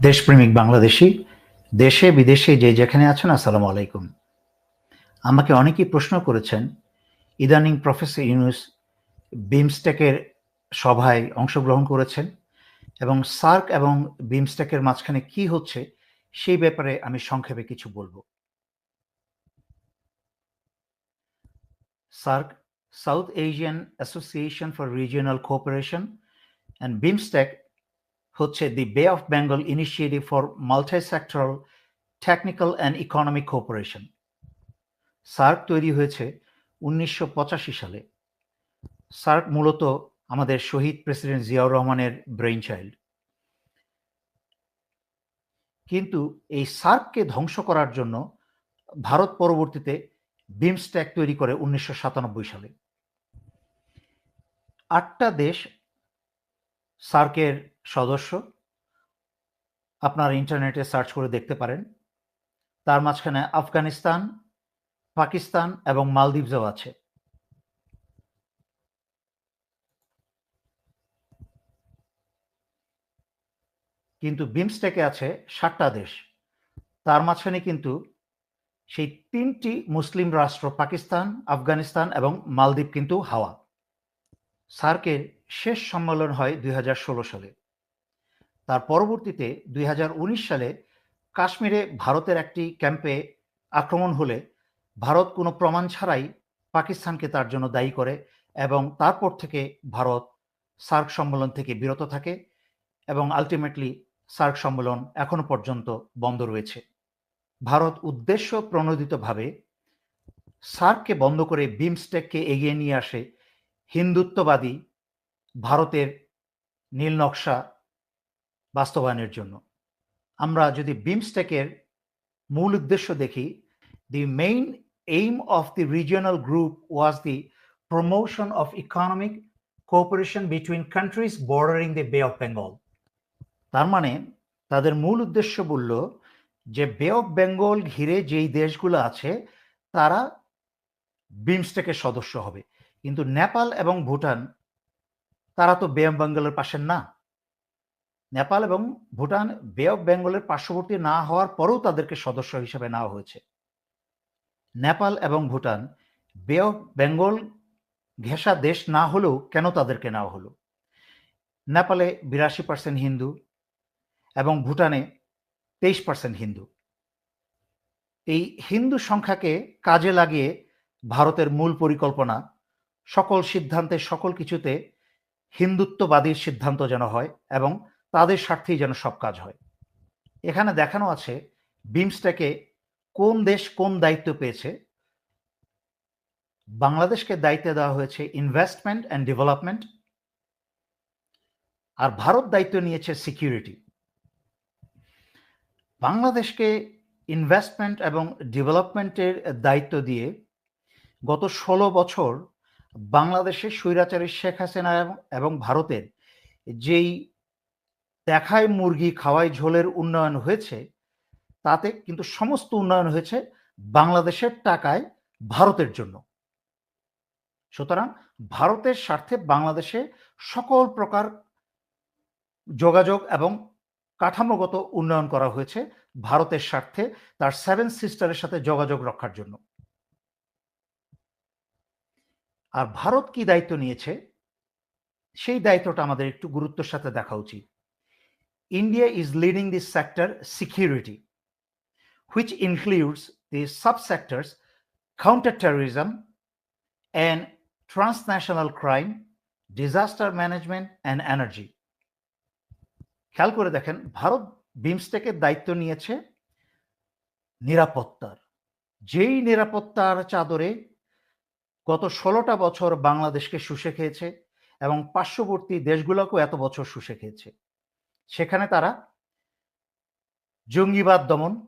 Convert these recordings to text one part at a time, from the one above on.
দেশপ্রেমিক বাংলাদেশি, দেশে, বিদেশে যে যেখানে আছেন, আসসালামু আলাইকুম। আমাকে অনেকেই প্রশ্ন করেছেন, ইদানিং প্রফেসর ইউনুস বিমস্টেকের সভায় অংশগ্রহণ করেছেন এবং সার্ক এবং বিমস্টেকের মাঝখানে কি হচ্ছে সেই ব্যাপারে আমি সংক্ষেপে কিছু বলব। SAARC, South Asian Association for Regional Cooperation and BIMSTEC হচ্ছে the Bay of Bengal Initiative for Multi Sectoral Technical and Economic Cooperation SAARC তৈরি হয়েছে উনিশশো পঁচাশি সালে। সার্ক মূলত আমাদের শহীদ প্রেসিডেন্ট জিয়াউর রহমানের ব্রেইন চাইল্ড কিন্তু এই সার্ককে ধ্বংস করার জন্য ভারত পরবর্তীতে বিমস্ট্যাক তৈরি করে উনিশশো সাতানব্বই সালে। আটটা দেশ সার্কের সদস্য, আপনার ইন্টারনেটে সার্চ করে দেখতে পারেন। তার মাঝখানে আফগানিস্তান, পাকিস্তান এবং মালদ্বীপসও আছে। কিন্তু বিমস্টেকে আছে ষাটটা দেশ। তার মাঝখানে কিন্তু সেই তিনটি মুসলিম রাষ্ট্র, পাকিস্তান, আফগানিস্তান এবং মালদ্বীপ কিন্তু হাওয়া। সার্কের শেষ সম্মেলন হয় দুই হাজার ষোলো সালে। তার পরবর্তীতে দুই হাজার উনিশ সালে কাশ্মীরে ভারতের একটি ক্যাম্পে আক্রমণ হলে ভারত কোনো প্রমাণ ছাড়াই পাকিস্তানকে তার জন্য দায়ী করে এবং তারপর থেকে ভারত সার্ক সম্মেলন থেকে বিরত থাকে এবং আলটিমেটলি সার্ক সম্মেলন এখনও পর্যন্ত বন্ধ রয়েছে। ভারত উদ্দেশ্য প্রণোদিতভাবে সার্ককে বন্ধ করে বিমস্টেককে এগিয়ে নিয়ে আসে হিন্দুত্ববাদী ভারতের নীল নকশা বাস্তবায়নের জন্য। আমরা যদি বিমস্টেকের মূল উদ্দেশ্য দেখি the main aim of the regional group was the promotion of economic cooperation between countries bordering the Bay of Bengal তার মানে তাদের মূল উদ্দেশ্য বলল যে বে অফ বেঙ্গল ঘিরে যেই দেশগুলো আছে, তারা বিমস্টেকের সদস্য হবে। কিন্তু নেপাল এবং ভুটান, তারা তো বে অফ বেঙ্গলের পাশে না। নেপাল এবং ভুটান বে অফ বেঙ্গলের পার্শ্ববর্তী না হওয়ার পরেও তাদেরকে সদস্য হিসেবে নেওয়া হয়েছে। নেপাল এবং ভুটান বে অফ বেঙ্গল ঘেঁষা দেশ না হলেও কেন তাদেরকে নেওয়া হলো? নেপালে বিরাশি পার্সেন্ট হিন্দু এবং ভুটানে তেইশ পার্সেন্ট হিন্দু। এই হিন্দু সংখ্যাকে কাজে লাগিয়ে ভারতের মূল পরিকল্পনা সকল সিদ্ধান্তে সকল কিছুতে হিন্দুত্ববাদীর সিদ্ধান্ত যেন হয় এবং তাদের স্বার্থেই যেন সব কাজ হয়। এখানে দেখানো আছে বিমসটাকে কোন দেশ কোন দায়িত্ব পেয়েছে। বাংলাদেশকে দায়িত্ব দেওয়া হয়েছে ইনভেস্টমেন্ট অ্যান্ড ডেভেলপমেন্ট আর ভারত দায়িত্ব নিয়েছে সিকিউরিটি বাংলাদেশকে ইনভেস্টমেন্ট এবং ডেভেলপমেন্টের দায়িত্ব দিয়ে গত ষোলো বছর বাংলাদেশের স্বৈরাচারী শেখ হাসিনা এবং ভারতের যেই দেখায় মুরগি খাওয়াই ঝোলের উন্নয়ন হয়েছে, তাতে কিন্তু সমস্ত উন্নয়ন হয়েছে বাংলাদেশের টাকায় ভারতের জন্য। সুতরাং ভারতের স্বার্থে বাংলাদেশে সকল প্রকার যোগাযোগ এবং কাঠামোগত উন্নয়ন করা হয়েছে ভারতের স্বার্থে তার সেভেন সিস্টারের সাথে যোগাযোগ রক্ষার জন্য। আর ভারত কি দায়িত্ব নিয়েছে? সেই দায়িত্বটা আমাদের একটু গুরুত্বের সাথে দেখা উচিত। Is leading this sector security which includes the subsectors counter terrorism and transnational crime disaster management and energy খেয়াল করে দেখেন, ভারত বিমস্টেকের দায়িত্ব নিয়েছে নিরাপত্তার যেই নিরাপত্তার চাদরে গত ষোলোটা বছর বাংলাদেশকে শুষে খেয়েছে এবং পার্শ্ববর্তী দেশগুলোকেও এত বছর শুষে খেয়েছে। সেখানে তারা জঙ্গিবাদ দমন,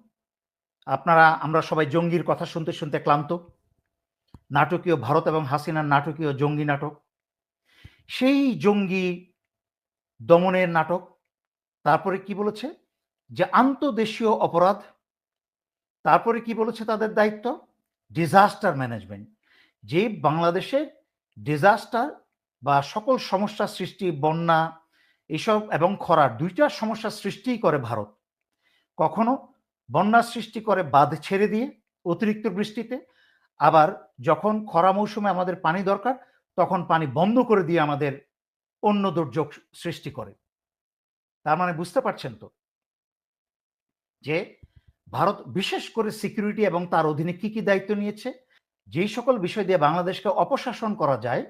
আপনারা, আমরা সবাই জঙ্গির কথা শুনতে শুনতে ক্লান্ত। নাটকীয় ভারত এবং হাসিনার নাটকীয় জঙ্গি নাটক। সেই জঙ্গি দমনের নাটক, তারপরে কি বলেছে? যে আন্তদেশীয় অপরাধ, তারপরে কি বলেছে তাদের দায়িত্ব? Disaster management. যে বাংলাদেশে ডিজাস্টার বা সকল সমস্যা সৃষ্টি, বন্যা এইসব এবং খরার দুইটা সমস্যা সৃষ্টিই করে ভারত। কখনো বন্যা সৃষ্টি করে বাঁধ ছেড়ে দিয়ে অতিরিক্ত বৃষ্টিতে, আবার যখন খরা মৌসুমে আমাদের পানি দরকার, তখন পানি বন্ধ করে দিয়ে আমাদের অন্য দুর্যোগ সৃষ্টি করে। তার মানে বুঝতে পারছেন তো? যে ভারত বিশেষ করে সিকিউরিটি এবং তার অধীনে কি কি দায়িত্ব নিয়েছে, যেই সকল বিষয় দিয়ে বাংলাদেশকে অপশাসন করা যায়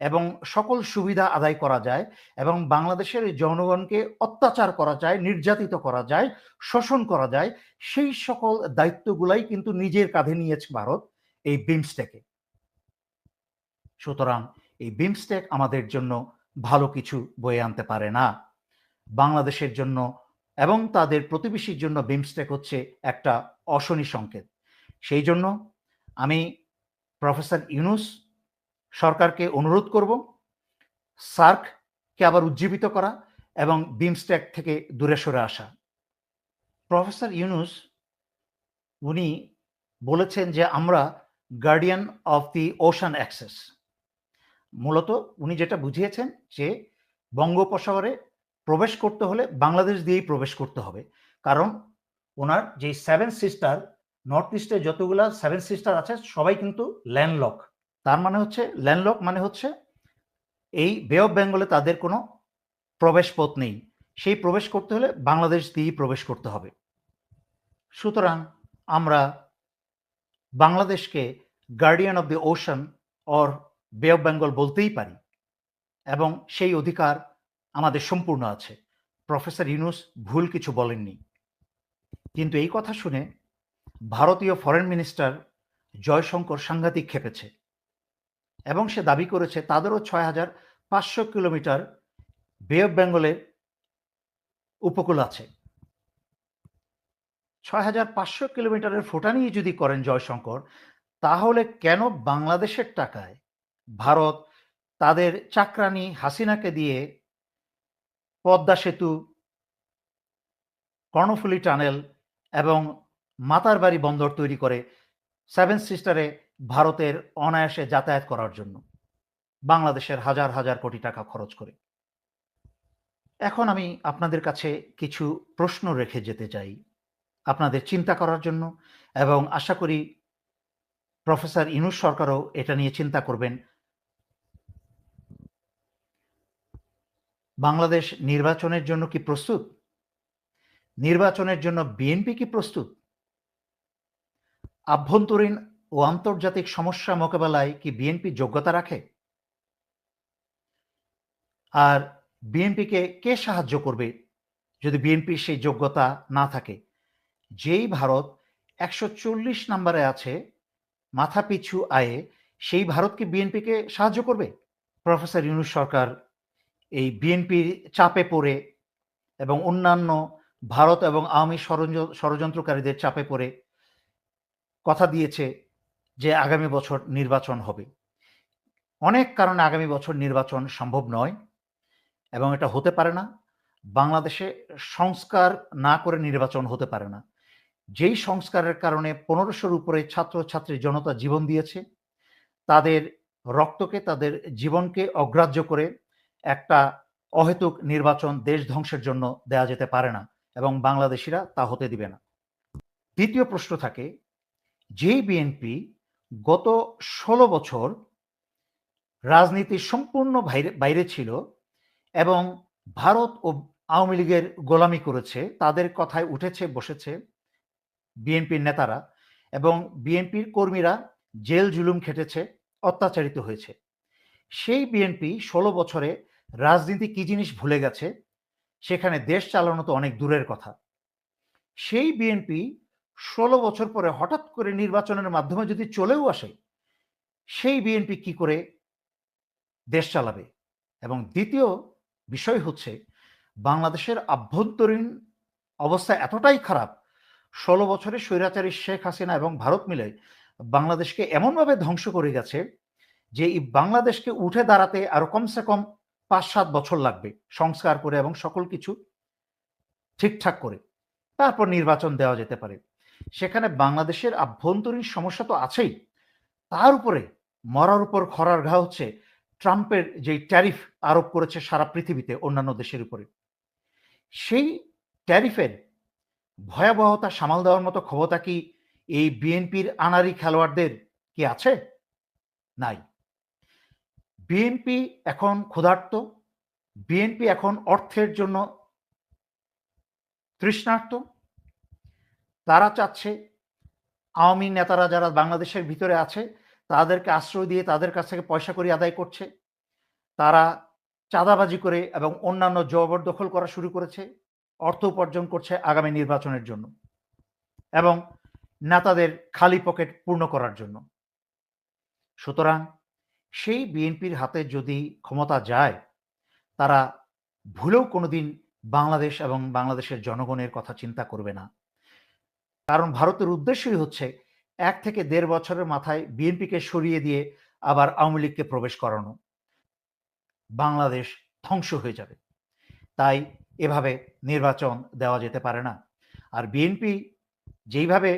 এবং সকল সুবিধা আদায় করা যায় এবং বাংলাদেশের জনগণকে অত্যাচার করা যায়, নির্যাতিত করা যায়, শোষণ করা যায়, সেই সকল দায়িত্বগুলাই কিন্তু নিজের কাঁধে নিয়েছে ভারত এই বিমস্টেকে সুতরাং এই বিমস্টেক আমাদের জন্য ভালো কিছু বয়ে আনতে পারে না। বাংলাদেশের জন্য এবং তাদের প্রতিবেশীর জন্য বিমস্টেক হচ্ছে একটা অশনি সংকেত। সেই জন্য আমি প্রফেসর ইউনুস সরকারকে অনুরোধ করব, সার্ককে আবার উজ্জীবিত করা এবং বিমস্টেক থেকে দূরে সরে আসা। প্রফেসর ইউনুস, উনি বলেছেন যে আমরা guardian of the ocean access মূলত উনি যেটা বুঝিয়েছেন যে বঙ্গোপসাগরে প্রবেশ করতে হলে বাংলাদেশ দিয়েই প্রবেশ করতে হবে। কারণ ওনার যে সেভেন সিস্টার নর্থ ইস্টে যতগুলা সেভেন সিস্টার আছে, সবাই কিন্তু ল্যান্ডলক তার মানে হচ্ছে ল্যান্ডলক মানে হচ্ছে এই বে অফ বেঙ্গলে তাদের কোনো প্রবেশ পথ নেই। সেই প্রবেশ করতে হলে বাংলাদেশ দিয়েই প্রবেশ করতে হবে। সুতরাং আমরা বাংলাদেশকে guardian of the ocean or Bay of Bengal বলতেই পারি এবং সেই অধিকার আমাদের সম্পূর্ণ আছে। প্রফেসর ইউনুস ভুল কিছু বলেননি। কিন্তু এই কথা শুনে ভারতীয় ফরেন মিনিস্টার জয়শঙ্কর সাংঘাতিক খেপেছে। এবং সে দাবি করেছে তাদেরও ছয় হাজার পাঁচশো কিলোমিটার বে অফ বেঙ্গলের উপকূল আছে। ছয় হাজার পাঁচশো কিলোমিটারের ফোটানি যদি করেন জয়শঙ্কর, তাহলে কেন বাংলাদেশের টাকায় ভারত তাদের চাকরানি হাসিনাকে দিয়ে পদ্মা সেতু, কর্ণফুলি টানেল এবং মাতারবাড়ি বন্দর তৈরি করে সেভেন সিস্টারে ভারতের অনায়াসে যাতায়াত করার জন্য। বাংলাদেশের হাজার হাজার কোটি টাকা খরচ করে। এখন আমি আপনাদের কাছে কিছু প্রশ্ন রেখে যেতে চাই। আপনাদের চিন্তা করার জন্য এবং আশা করি প্রফেসর ইনুস সরকারও এটা নিয়ে চিন্তা করবেন। বাংলাদেশ নির্বাচনের জন্য কি প্রস্তুত? নির্বাচনের জন্য বিএনপি কি প্রস্তুত? আভ্যন্তরীণ ও আন্তর্জাতিক সমস্যা মোকাবেলায় কি বিএনপি যোগ্যতা রাখে? আর বিএনপিকে কে সাহায্য করবে যদি বিএনপির সেই যোগ্যতা না থাকে? যেই ভারত একশো চল্লিশ নম্বরে আছে মাথা পিছু আয়ে সেই ভারত কি বিএনপিকে সাহায্য করবে? প্রফেসর ইউনুস সরকার এই বিএনপির চাপে পড়ে এবং অন্যান্য ভারত এবং আওয়ামী ষড়যন্ত্রকারীদের চাপে পড়ে কথা দিয়েছে যে আগামী বছর নির্বাচন হবে। অনেক কারণে আগামী বছর নির্বাচন সম্ভব নয় এবং এটা হতে পারে না। বাংলাদেশে সংস্কার না করে নির্বাচন হতে পারে না। যেই সংস্কারের কারণে পনেরোশোর উপরে ছাত্রছাত্রী জনতা জীবন দিয়েছে, তাদের রক্তকে, তাদের জীবনকে অগ্রাহ্য করে একটা অহেতুক নির্বাচন দেশ ধ্বংসের জন্য দেয়া যেতে পারে না এবং বাংলাদেশিরা তা হতে দিবে না। দ্বিতীয় প্রশ্ন থাকে যেই বিএনপি গত ষোলো বছর রাজনীতির সম্পূর্ণ বাইরে ছিল এবং ভারত ও আওয়ামী লীগের গোলামি করেছে, তাদের কথায় উঠেছে, বসেছে বিএনপির নেতারা এবং বিএনপির কর্মীরা জেল জুলুম খেটেছে, অত্যাচারিত হয়েছে। সেই বিএনপি ষোলো বছরে রাজনীতি কি জিনিস ভুলে গেছে, সেখানে দেশ চালানো তো অনেক দূরের কথা। সেই বিএনপি ষোলো বছর পরে হঠাৎ করে নির্বাচনের মাধ্যমে যদি চলেও আসে, সেই বিএনপি কি করে দেশ চালাবে? এবং দ্বিতীয় বিষয় হচ্ছে, বাংলাদেশের আভ্যন্তরীণ অবস্থা এতটাই খারাপ, ষোলো বছরে স্বৈরাচারী শেখ হাসিনা এবং ভারত মিলে বাংলাদেশকে এমনভাবে ধ্বংস করে গেছে যে এই বাংলাদেশকে উঠে দাঁড়াতে আরও কমসে কম পাঁচ সাত বছর লাগবে সংস্কার করে এবং সকল কিছু ঠিকঠাক করে। তারপর নির্বাচন দেওয়া যেতে পারে। সেখানে বাংলাদেশের আভ্যন্তরীণ সমস্যা তো আছেই। তার উপরে মরার উপর খরার ঘা হচ্ছে, ট্রাম্পের যে ট্যারিফ আরোপ করেছে সারা পৃথিবীতে অন্যান্য দেশের উপরে। সেই ট্যারিফের ভয়াবহতা সামাল দেওয়ার মতো ক্ষমতা কি এই বিএনপির আনারি খেলোয়াড়দের কি আছে? নাই। বিএনপি এখন ক্ষুধার্ত, বিএনপি এখন অর্থের জন্য তৃষ্ণার্ত তারা চাচ্ছে আওয়ামী নেতারা যারা বাংলাদেশের ভিতরে আছে, তাদেরকে আশ্রয় দিয়ে তাদের কাছ থেকে পয়সা করে আদায় করছে। তারা চাঁদাবাজি করে এবং অন্যান্য জবরদখল করা শুরু করেছে, অর্থ উপার্জন করছে আগামী নির্বাচনের জন্য এবং নেতাদের খালি পকেট পূর্ণ করার জন্য। সুতরাং সেই বিএনপির হাতে যদি ক্ষমতা যায়, তারা ভুলেও কোনোদিন বাংলাদেশ এবং বাংলাদেশের জনগণের কথা চিন্তা করবে না। কারণ ভারতের উদ্দেশ্যই হচ্ছে এক থেকে দেড় বছরের মাথায় বিএনপিকে সরিয়ে দিয়ে আবার আওয়ামী লীগকে প্রবেশ করানো। বাংলাদেশ ধ্বংস হয়ে যাবে। তাই এভাবে নির্বাচন দেওয়া যেতে পারে না। আর বিএনপি যেইভাবে,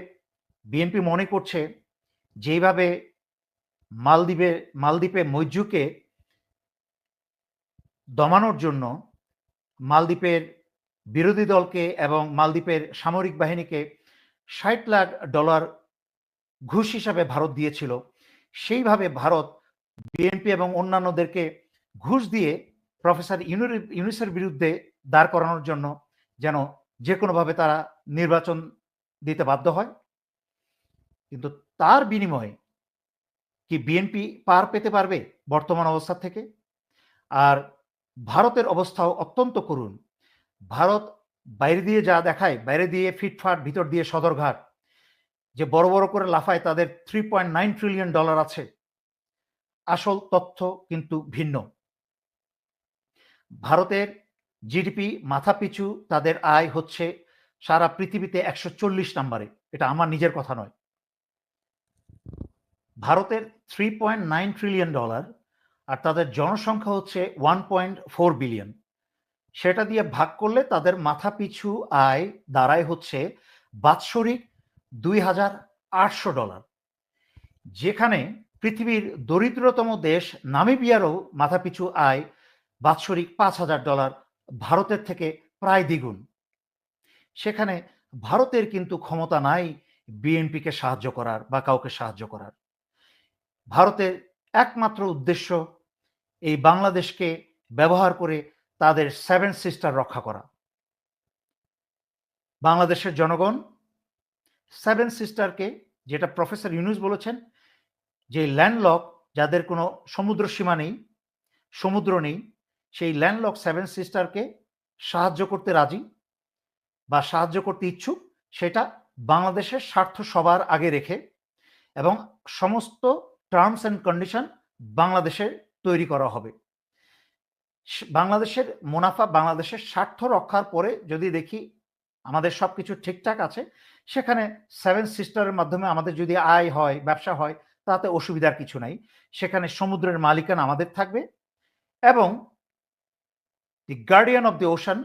বিএনপি মনে করছে যেইভাবে মালদ্বীপে মালদ্বীপে মৈজুকে দমানোর জন্য মালদ্বীপের বিরোধী দলকে এবং মালদ্বীপের সামরিক বাহিনীকে ষাট লাখ ডলার ঘুষ হিসাবে ভারত দিয়েছিল। সেইভাবে ভারত বিএনপি এবং অন্যান্যদেরকে ঘুষ দিয়ে প্রফেসর ইউনিসের বিরুদ্ধে দাঁড় করানোর জন্য যেন যে কোনোভাবে তারা নির্বাচন দিতে বাধ্য হয়। কিন্তু তার বিনিময়ে কি বিএনপি পার পেতে পারবে বর্তমান অবস্থা থেকে? আর ভারতের অবস্থাও অত্যন্ত করুণ। ভারত বাইরে দিয়ে যা দেখায়, বাইরে দিয়ে ফিটফাট, ভিতর দিয়ে সদরঘাট, যে বড় বড় করে লাফায় তাদের three point nine trillion dollar আছে। আসল তথ্য কিন্তু ভিন্ন। ভারতের জিডিপি মাথাপিছু তাদের আয় হচ্ছে সারা পৃথিবীতে একশো চল্লিশ নাম্বারে। এটা আমার নিজের কথা নয়। ভারতের three point nine trillion dollar আর তাদের জনসংখ্যা হচ্ছে ওয়ান পয়েন্ট ফোর বিলিয়ন সেটা দিয়ে ভাগ করলে তাদের মাথা পিছু আয় দাঁড়ায় হচ্ছে বাৎসরিক দুই হাজার আটশো ডলার। যেখানে পৃথিবীর দরিদ্রতম দেশ নামিবিয়ারও মাথাপিছু আয় বাৎসরিক পাঁচ হাজার ডলার, ভারতের থেকে প্রায় দ্বিগুণ। সেখানে ভারতের কিন্তু ক্ষমতা নাই বিএনপিকে সাহায্য করার বা কাউকে সাহায্য করার। ভারতের একমাত্র উদ্দেশ্য এই বাংলাদেশকে ব্যবহার করে তাদের সেভেন সিস্টার রক্ষা করা। বাংলাদেশের জনগণ সেভেন সিস্টারকে যেটা প্রফেসর ইউনুস বলেছেন, যে ল্যান্ডলক যাদের কোনো সমুদ্র সীমা নেই, সমুদ্র নেই, সেই ল্যান্ডলক সেভেন সিস্টারকে সাহায্য করতে রাজি বা সাহায্য করতে ইচ্ছুক, সেটা বাংলাদেশের স্বার্থ সবার আগে রেখে এবং সমস্ত টার্মস অ্যান্ড কন্ডিশন বাংলাদেশের তৈরি করা হবে। বাংলাদেশের মুনাফা বাংলাদেশের স্বার্থ রক্ষার পরে যদি দেখি আমাদের সব কিছু ঠিকঠাক আছে, সেখানে সেভেন সিস্টারের মাধ্যমে আমাদের যদি আয় হয়, ব্যবসা হয়, তাতে অসুবিধার কিছু নাই। সেখানে সমুদ্রের মালিকানা আমাদের থাকবে এবং the guardian of the ocean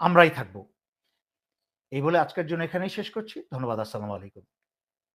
আমরাই থাকব। এই বলে আজকের জন্য এখানেই শেষ করছি। ধন্যবাদ। আসসালামু আলাইকুম।